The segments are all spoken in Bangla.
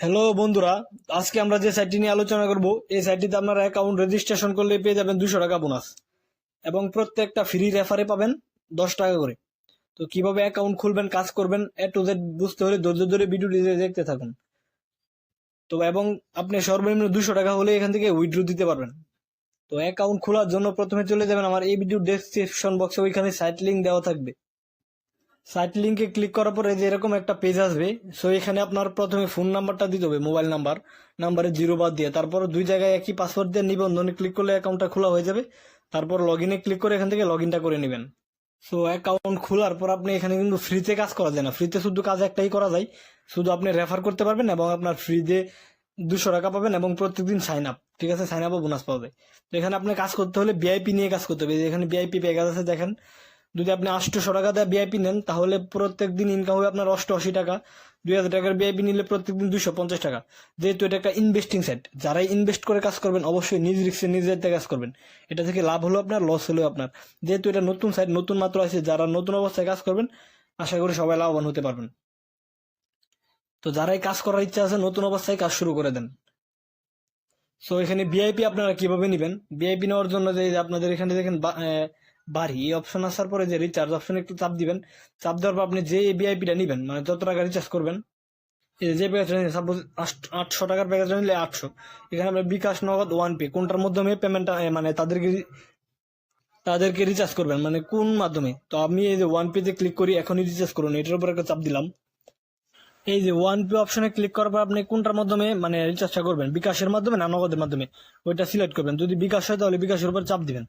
হ্যালো বন্ধুরা। আজকে আমরা যে সাইটটি নিয়ে আলোচনা করব, এই সাইটটিতে আপনারা অ্যাকাউন্ট রেজিস্ট্রেশন করলে পেয়ে যাবেন দুশো টাকা বোনাস এবং প্রত্যেকটা ফ্রি রেফারে পাবেন দশ টাকা করে। তো কীভাবে অ্যাকাউন্ট খুলবেন, কাজ করবেন, এ টু জেড বুঝতে হলে ধৈর্য ধরে ভিডিওটি দেখতে থাকুন। তো এবং আপনি সর্বনিম্ন দুশো টাকা হলে এখান থেকে উইথড্র দিতে পারবেন। তো অ্যাকাউন্ট খোলার জন্য প্রথমে চলে যাবেন আমার এই ভিডিও ডেসক্রিপশন বক্সে ওইখানে সাইট লিঙ্ক দেওয়া থাকবে। সাইট লিঙ্কে ক্লিক করার পরে যে এরকম একটা পেজ আসবে সো এখানে আপনার প্রথমে ফোন নাম্বারটা দিতে হবে মোবাইল নাম্বার। নাম্বারে জিরো বাদ দিয়ে, তারপর দুই জায়গায় একই পাসওয়ার্ড দিয়ে নিবন্ধনে ক্লিক করলে অ্যাকাউন্টটা খোলা হয়ে যাবে। তারপর লগ ইনে ক্লিক করে এখান থেকে লগ ইনটা করে নেবেন। সো অ্যাকাউন্ট খোলার পর আপনি এখানে কিন্তু ফ্রিতে কাজ করা যায় না। ফ্রিতে শুধু কাজ একটাই করা যায়, শুধু আপনি রেফার করতে পারবেন এবং আপনার ফ্রিতে দুশো টাকা পাবেন এবং প্রত্যেকদিন সাইন আপ ঠিক আছে? সাইন আপও বোনাস পাবে তো এখানে আপনি কাজ করতে হলে ভিআইপি নিয়ে কাজ করতে হবে। এখানে ভিআইপি প্যাকেজ আছে, দেখেন। যদি আপনি আটশোশো টাকা দিয়ে বিআইপি নেন, তাহলে প্রত্যেক দিন ইনকাম হবে আপনার অষ্টআশি টাকা। দুই হাজার টাকার বিআইপি নিলে প্রত্যেক দিন দুশো পঞ্চাশ টাকা। যেহেতু এটা একটা ইনভেস্টিং সেট যারাই ইনভেস্ট করে কাজ করবেন, অবশ্যই নিজ রিক্সে নিজ দায়িত্বে কাজ করবেন। এটা থেকে লাভ হলো আপনার লস হলো আপনার। যেহেতু এটা নতুন সাইট নতুন মাত্র আছে যারা নতুন অবস্থায় কাজ করবেন, আশা করি সবাই লাভবান হতে পারবেন। তো যারাই কাজ করার ইচ্ছা আছে, নতুন অবস্থায় কাজ শুরু করে দেন। সো এখানে ভিআইপি আপনারা কীভাবে নেবেন? ভিআইপি নেওয়ার জন্য যে আপনাদের এখানে দেখেন বাড়ি, এই অপশন আসার পরে যে রিচার্জ অপশন একটু চাপ দিবেন। চাপ দেওয়ার পর আপনি যে ভিআইপিটা নেবেন মানে যত টাকা রিচার্জ করবেন যে প্যাকেজটা নিলেন সাপোজ আটশো টাকার প্যাকেজটা নিলে আটশো। এখানে আপনার বিকাশ, নগদ ওয়ান পে কোনটার মাধ্যমে পেমেন্টটা মানে তাদেরকে তাদেরকে রিচার্জ করবেন মানে কোন মাধ্যমে? তো আমি এই যে ওয়ান পেতে ক্লিক করি, এখনই রিচার্জ করুন, এটার উপর একটা চাপ দিলাম। এই যে ওয়ান পে অপশনে ক্লিক করার পর আপনি কোনটার মাধ্যমে মানে রিচার্জটা করবেন? বিকাশের মাধ্যমে না নগদের মাধ্যমে? ওইটা সিলেক্ট করবেন। যদি বিকাশ হয় তাহলে বিকাশের উপর চাপ দিবেন।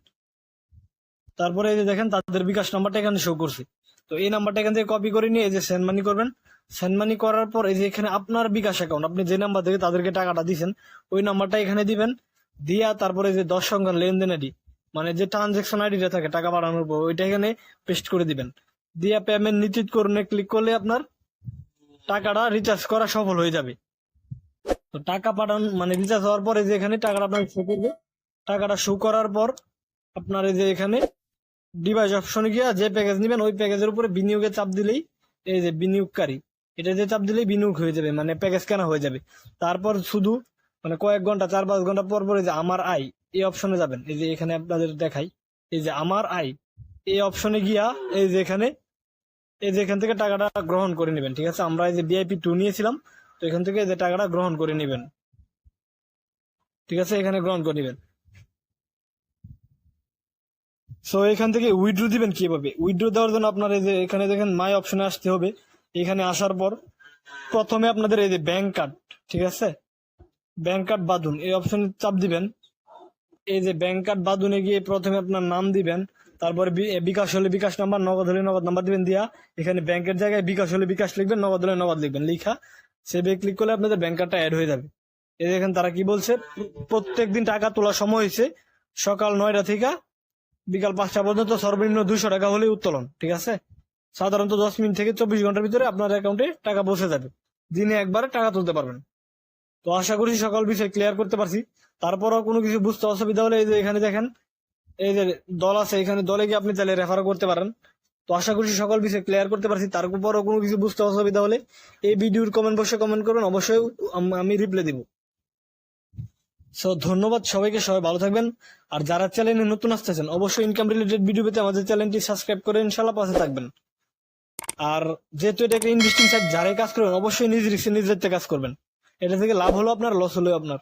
তারপরে এই যে দেখেন, তাদের বিকাশ নাম্বারটা এখানে শো করছে। তো এই নাম্বারটা এখান থেকে কপি করে নিয়ে এই যে সেন্ড মানি করবেন। সেন্ড মানি করার পর এই যে এখানে আপনার বিকাশ অ্যাকাউন্ট আপনি যে নাম্বার থেকে তাদেরকে টাকাটা দিয়েছেন ওই নাম্বারটা এখানে দিবেন। দিয়া তারপরে যে দশ সংখ্যার লেনদেন আইডি মানে যে ট্রানজেকশন আইডিটা থাকে, টাকা পাঠানোর পর ওইটা এখানে পেস্ট করে দিবেন। দিয়া পেমেন্ট নিশ্চিত করুন ক্লিক করলে আপনার টাকাটা রিচার্জ করা সফল হয়ে যাবে। তো টাকা পাঠান মানে রিচার্জ হওয়ার পরে যে এখানে টাকাটা আপনার শো করবে। টাকাটা শো করার পর আপনার এই যে এখানে ডিভাইস অপশনে গিয়ে যে প্যাকেজ নেবেন, ওই প্যাকেজের উপরে বিনিয়োগে চাপ দিলেই এই যে বিনিয়োগকারী, এটা যে চাপ দিলেই বিনিয়োগ হয়ে যাবে মানে প্যাকেজ কেনা হয়ে যাবে। তারপর শুধু মানে কয়েক ঘণ্টা, চার পাঁচ ঘণ্টা পর পর যে আমার আয়, এই অপশনে যাবেন। এই যে এখানে আপনাদের দেখাই, এই যে আমার আয়, এই অপশনে গিয়া এই যে এখানে, এই যে এখান থেকে টাকাটা গ্রহণ করে নেবেন, ঠিক আছে? আমরা এই যে বিআইপি টু নিয়েছিলাম, তো এখান থেকে যে টাকাটা গ্রহণ করে নেবেন। ঠিক আছে? এখানে গ্রহণ করে নেবেন। সো এখান থেকে উইড্রো দিবেন কীভাবে? উইড্রো দেওয়ার জন্য আপনার এই যে এখানে দেখেন মাই অপশনে আসতে হবে। এখানে আসার পর প্রথমে আপনাদের এই যে ব্যাংক কার্ড ঠিক আছে? ব্যাংক কার্ড বাদুন এই অপশনে চাপ দিবেন। এই যে ব্যাংক কার্ড বাদুনে গিয়ে প্রথমে আপনার নাম দিবেন। তারপরে বিকাশ হলে বিকাশ নাম্বার, নগদ হলে নগদ নাম্বার দিবেন দিয়া। এখানে ব্যাংকের জায়গায় বিকাশ হলে বিকাশ লিখবেন, নগদ হলে নগদ লিখবেন। লিখা সেভে ক্লিক করলে আপনাদের ব্যাংক কার্ডটা অ্যাড হয়ে যাবে। এই দেখেন তারা কি বলছে? প্রত্যেক দিন টাকা তোলার সময় হয়েছে। সকাল নয়টা থেকে বিকাল পাঁচটা পর্যন্ত সর্বনিম্ন দুশো টাকা হলে উত্তোলন, ঠিক আছে? সাধারণত দশ মিনিট থেকে চব্বিশ ঘণ্টার ভিতরে আপনার অ্যাকাউন্টে টাকা বসে যাবে। দিনে একবারে টাকা তুলতে পারবেন। তো আশা করি সকল বিষয় ক্লিয়ার করতে পারছি। তারপরও কোনো কিছু বুঝতে অসুবিধা হলে এই যে এখানে দেখেন, এই যে দল আছে, এখানে দলে গিয়ে আপনি তাহলে রেফারও করতে পারেন। তো আশা করছি সকল বিষয় ক্লিয়ার করতে পারছি। তারপরও কোনো কিছু বুঝতে অসুবিধা হলে এই ভিডিওর কমেন্ট বক্সে কমেন্ট করবেন। অবশ্যই আমি রিপ্লাই দিব। সো ধন্যবাদ সবাইকে, সবাই ভালো থাকবেন। আর যারা চ্যানেলে নতুন আসতেছেন, অবশ্যই ইনকাম রিলেটেড ভিডিও পেতে আমাদের চ্যানেলটি সাবস্ক্রাইব করে ইনশাল্লাহ পাশে থাকবেন। আর যেহেতু এটা একটা ইনভেস্টিং সাইট যারাই কাজ করবেন, অবশ্যই নিজ রিক্সে নিজ দায়িত্বে কাজ করবেন। এটা থেকে লাভ হলো আপনার লস হলো আপনার।